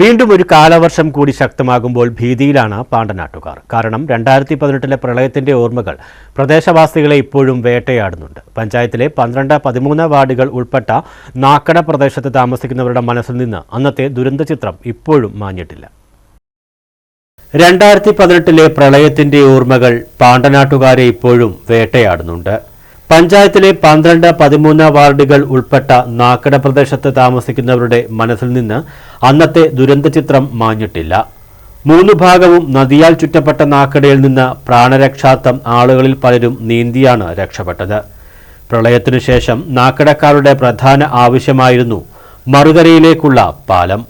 വീണ്ടും ഒരു കാലവർഷം കൂടി ശക്തമാകുമ്പോൾ ഭീതിയിലാണ് പാണ്ടനാട്ടുകാർ കാരണം രണ്ടായിരത്തി പതിനെട്ടിലെ പ്രളയത്തിന്റെ ഓർമ്മകൾ പ്രദേശവാസികളെ ഇപ്പോഴും വേട്ടയാടുന്നുണ്ട്. പഞ്ചായത്തിലെ പന്ത്രണ്ട് പതിമൂന്ന് വാർഡുകൾ ഉൾപ്പെട്ട നാക്കട പ്രദേശത്ത് താമസിക്കുന്നവരുടെ മനസ്സിൽ നിന്ന് അന്നത്തെ ദുരന്ത ചിത്രം ഇപ്പോഴും മാഞ്ഞിട്ടില്ല. രണ്ടായിരത്തി പതിനെട്ടിലെ പ്രളയത്തിന്റെ ഓർമ്മകൾ പാണ്ടനാട്ടുകാരെ ഇപ്പോഴും വേട്ടയാടുന്നുണ്ട്. പഞ്ചായത്തിലെ പന്ത്രണ്ട് പതിമൂന്ന് വാർഡുകൾ ഉൾപ്പെട്ട നാക്കട പ്രദേശത്ത് താമസിക്കുന്നവരുടെ മനസ്സിൽ നിന്ന് അന്നത്തെ ദുരന്ത ചിത്രം മാഞ്ഞിട്ടില്ല. മൂന്ന് ഭാഗവും നദിയാൽ ചുറ്റപ്പെട്ട നാക്കടയിൽ നിന്ന് പ്രാണരക്ഷാർത്ഥം ആളുകളിൽ പലരും നീന്തിയാണ് രക്ഷപ്പെട്ടത്. പ്രളയത്തിനു ശേഷം നാക്കടക്കാരുടെ പ്രധാന ആവശ്യമായിരുന്നു മറുകരയിലേക്കുള്ള പാലം.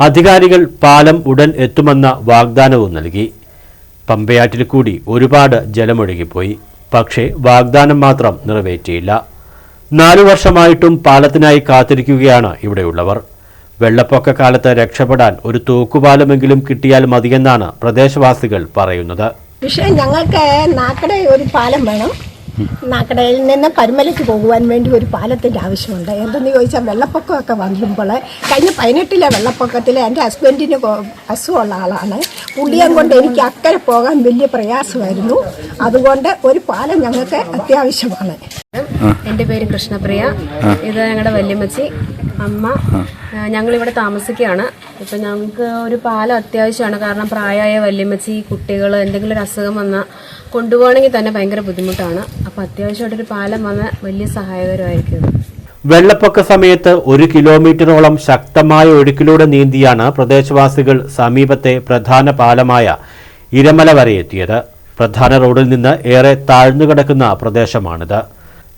അധികാരികൾ പാലം ഉടൻ എത്തുമെന്ന വാഗ്ദാനവും നൽകി. പമ്പയാറ്റിൽ കൂടി ഒരുപാട് ജലമൊഴുകിപ്പോയി. പക്ഷേ വാഗ്ദാനം മാത്രം നിറവേറ്റിയില്ല. നാലു വർഷമായിട്ടും പാലത്തിനായി കാത്തിരിക്കുകയാണ് ഇവിടെയുള്ളവർ. വെള്ളപ്പൊക്ക കാലത്ത് രക്ഷപ്പെടാൻ ഒരു തൂക്കുപാലമെങ്കിലും കിട്ടിയാൽ മതിയെന്നാണ് പ്രദേശവാസികൾ പറയുന്നത്. പക്ഷേ ഞങ്ങൾക്ക് നാക്കടെ ഒരു പാലം വേണം. നാക്കടയിൽ നിന്ന് കരുമലയ്ക്ക് പോകുവാൻ വേണ്ടി ഒരു പാലത്തിന്റെ ആവശ്യമുണ്ട്. എന്തെന്ന് ചോദിച്ചാൽ വെള്ളപ്പൊക്കമൊക്കെ വന്നുമ്പോൾ കഴിഞ്ഞ പതിനെട്ടിലെ വെള്ളപ്പൊക്കത്തിൽ എന്റെ ഹസ്ബൻഡിന് അസുഖമുള്ള ആളാണ്. പുള്ളിയം കൊണ്ട് എനിക്ക് അക്കരെ പോകാൻ വലിയ പ്രയാസമായിരുന്നു. അതുകൊണ്ട് ഒരു പാലം ഞങ്ങൾക്ക് അത്യാവശ്യമാണ്. എന്റെ പേര് കൃഷ്ണപ്രിയ. ഇത് ഞങ്ങളുടെ വല്യമ്മച്ചി അമ്മ ഞങ്ങളിവിടെ താമസിക്കുകയാണ്. ഇപ്പം ഞങ്ങൾക്ക് ഒരു പാലം അത്യാവശ്യമാണ്. കാരണം പ്രായമായ വല്യമ്മച്ചി കുട്ടികൾ എന്തെങ്കിലും ഒരു അസുഖം വന്നാൽ കൊണ്ടുപോകണമെങ്കിൽ തന്നെ ഭയങ്കര ബുദ്ധിമുട്ടാണ്. അപ്പം അത്യാവശ്യമായിട്ടൊരു പാലം വന്നാൽ വലിയ സഹായകരമായിരിക്കും. വെള്ളപ്പൊക്ക സമയത്ത് ഒരു കിലോമീറ്ററോളം ശക്തമായ ഒഴുക്കിലൂടെ നീന്തിയാണ് പ്രദേശവാസികൾ സമീപത്തെ പ്രധാന പാലമായ ഇരമല വരെ എത്തിയത്. പ്രധാന റോഡിൽ നിന്ന് ഏറെ താഴ്ന്നു കിടക്കുന്ന പ്രദേശമാണിത്.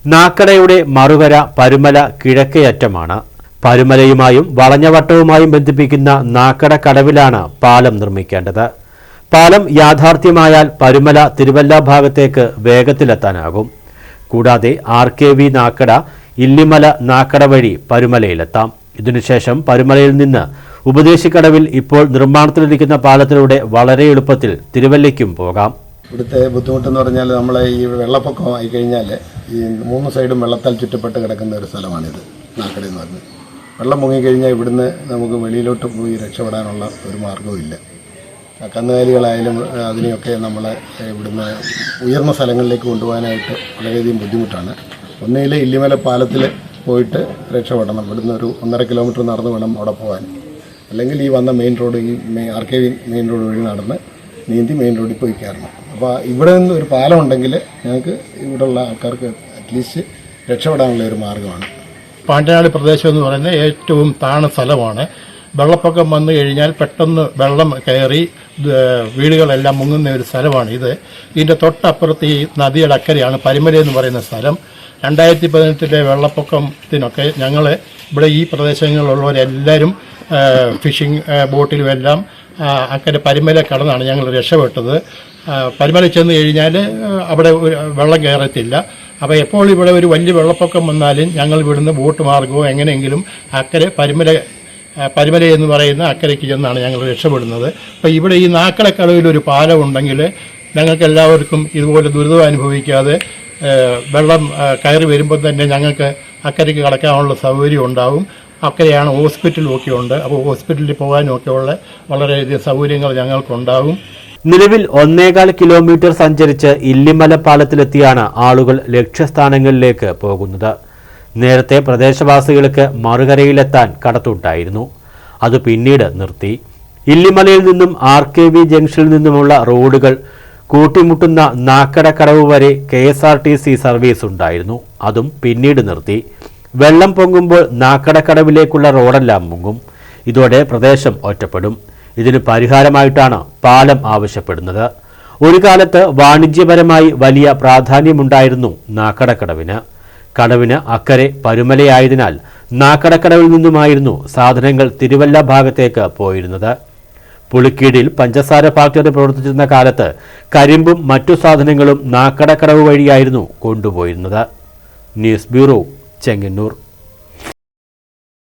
നാക്കടയുടെ മറുകര പരുമല കിഴക്കേയറ്റമാണ്. പരുമലയുമായും വളഞ്ഞവട്ടവുമായും ബന്ധിപ്പിക്കുന്ന നാക്കട കടവിലാണ് പാലം നിർമ്മിക്കേണ്ടത്. പാലം യാഥാർത്ഥ്യമായാൽ പരുമല തിരുവല്ല ഭാഗത്തേക്ക് വേഗത്തിലെത്താനാകും. കൂടാതെ R K V Nakkada Illimala Nakkada വഴി പരുമലയിലെത്താം. ഇതിനുശേഷം പരുമലയിൽ നിന്ന് ഉപദേശിക്കടവിൽ ഇപ്പോൾ നിർമ്മാണത്തിലിരിക്കുന്ന പാലത്തിലൂടെ വളരെ എളുപ്പത്തിൽ തിരുവല്ലയ്ക്കും പോകാം. ഇവിടുത്തെ ബുദ്ധിമുട്ടെന്ന് പറഞ്ഞാൽ നമ്മൾ ഈ വെള്ളപ്പൊക്കം ആയി കഴിഞ്ഞാൽ ഈ മൂന്ന് സൈഡും വെള്ളത്താൽ ചുറ്റപ്പെട്ട് കിടക്കുന്ന ഒരു സ്ഥലമാണിത് നാക്കട എന്ന് പറഞ്ഞത് വെള്ളം മുങ്ങിക്കഴിഞ്ഞാൽ ഇവിടുന്ന് നമുക്ക് വെളിയിലോട്ട് പോയി രക്ഷപ്പെടാനുള്ള ഒരു ആ കന്നുകാലികളായാലും അതിനെയൊക്കെ നമ്മൾ ഇവിടുന്ന് ഉയർന്ന സ്ഥലങ്ങളിലേക്ക് കൊണ്ടുപോകാനായിട്ട് വളരെയധികം ബുദ്ധിമുട്ടാണ്. ഒന്നുകിൽ ഇല്ലിമല പാലത്തിൽ പോയിട്ട് രക്ഷപ്പെടണം. ഇവിടുന്ന് ഒരു ഒന്നര കിലോമീറ്റർ നടന്ന് വേണം അവിടെ പോകാൻ. അല്ലെങ്കിൽ ഈ വന്ന മെയിൻ റോഡ് ഈ R K V main road വഴി നടന്ന് നീന്തി മെയിൻ റോഡിൽ പോയി കയറണം. അപ്പോൾ ഇവിടെ നിന്ന് ഒരു പാലം ഉണ്ടെങ്കിൽ ഞങ്ങൾക്ക് ഇവിടെയുള്ള ആൾക്കാർക്ക് അറ്റ്ലീസ്റ്റ് രക്ഷപ്പെടാനുള്ള ഒരു മാർഗമാണ്. പാണ്ടനാട് പ്രദേശം എന്ന് പറയുന്നത് ഏറ്റവും താണ സ്ഥലമാണ്. വെള്ളപ്പൊക്കം വന്നു കഴിഞ്ഞാൽ പെട്ടെന്ന് വെള്ളം കയറി വീടുകളെല്ലാം മുങ്ങുന്ന ഒരു സ്ഥലമാണ് ഇത്. ഇതിന്റെ തൊട്ടപ്പുറത്ത് ഈ നദിയുടെ അക്കരയാണ് പരിമല എന്ന് പറയുന്ന സ്ഥലം. രണ്ടായിരത്തി പതിനെട്ടിലെ വെള്ളപ്പൊക്കത്തിനൊക്കെ ഞങ്ങൾ ഇവിടെ ഈ പ്രദേശങ്ങളിലുള്ളവരെല്ലാവരും ഫിഷിംഗ് ബോട്ടിലുമെല്ലാം അക്കരെ പരിമല കടന്നാണ് ഞങ്ങൾ രക്ഷപ്പെട്ടത്. പരിമല ചെന്ന് കഴിഞ്ഞാൽ അവിടെ വെള്ളം കയറത്തില്ല. അപ്പോൾ എപ്പോൾ ഇവിടെ ഒരു വലിയ വെള്ളപ്പൊക്കം വന്നാലും ഞങ്ങൾ ഇവിടുന്ന് ബോട്ട് മാർഗമോ എങ്ങനെയെങ്കിലും അക്കരെ പരിമല പരിമല എന്ന് പറയുന്ന അക്കരയ്ക്ക് ചെന്നാണ് ഞങ്ങൾ രക്ഷപ്പെടുന്നത്. അപ്പോൾ ഇവിടെ ഈ നാക്കളക്കടവിൽ ഒരു പാലം ഉണ്ടെങ്കിൽ ഞങ്ങൾക്ക് എല്ലാവർക്കും ഇതുപോലെ ദുരിതം അനുഭവിക്കാതെ വെള്ളം കയറി വരുമ്പോൾ തന്നെ ഞങ്ങൾക്ക് അക്കരയ്ക്ക് കടക്കാനുള്ള സൗകര്യം ഉണ്ടാവും. അക്കരെയാണ് ഹോസ്പിറ്റലും ഒക്കെ ഉണ്ട്. അപ്പോൾ ഹോസ്പിറ്റലിൽ പോകാനും ഒക്കെയുള്ള വളരെയധികം സൗകര്യങ്ങൾ ഞങ്ങൾക്കുണ്ടാവും. നിലവിൽ ഒന്നേകാൽ കിലോമീറ്റർ സഞ്ചരിച്ച് ഇല്ലിമല പാലത്തിലെത്തിയാണ് ആളുകൾ ലക്ഷ്യസ്ഥാനങ്ങളിലേക്ക് പോകുന്നത്. നേരത്തെ പ്രദേശവാസികൾക്ക് മറുകരയിലെത്താൻ കടത്തുണ്ടായിരുന്നു. അത് പിന്നീട് നിർത്തി. ഇല്ലിമലയിൽ നിന്നും ആർ കെ വി ജംഗ്ഷനിൽ നിന്നുമുള്ള റോഡുകൾ കൂട്ടിമുട്ടുന്ന നാക്കടക്കടവ് വരെ K S R T C service ഉണ്ടായിരുന്നു. അതും പിന്നീട് നിർത്തി. വെള്ളം പൊങ്ങുമ്പോൾ നാക്കടക്കടവിലേക്കുള്ള റോഡെല്ലാം മുങ്ങും. ഇതോടെ പ്രദേശം ഒറ്റപ്പെടും. ഇതിന് പരിഹാരമായിട്ടാണ് പാലം ആവശ്യപ്പെടുന്നത്. ഒരു കാലത്ത് വാണിജ്യപരമായി വലിയ പ്രാധാന്യമുണ്ടായിരുന്നു നാക്കടക്കടവിന്. കടവിന് അക്കരെ പരുമലയായതിനാൽ നാക്കടക്കടവിൽ നിന്നുമായിരുന്നു സാധനങ്ങൾ തിരുവല്ല ഭാഗത്തേക്ക് പോയിരുന്നത്. പുളിക്കീടിൽ പഞ്ചസാര ഫാക്ടറി പ്രവർത്തിച്ചിരുന്ന കാലത്ത് കരിമ്പും മറ്റു സാധനങ്ങളും നാക്കടക്കടവ് വഴിയായിരുന്നു കൊണ്ടുപോയിരുന്നത്. News bureau Chengannur.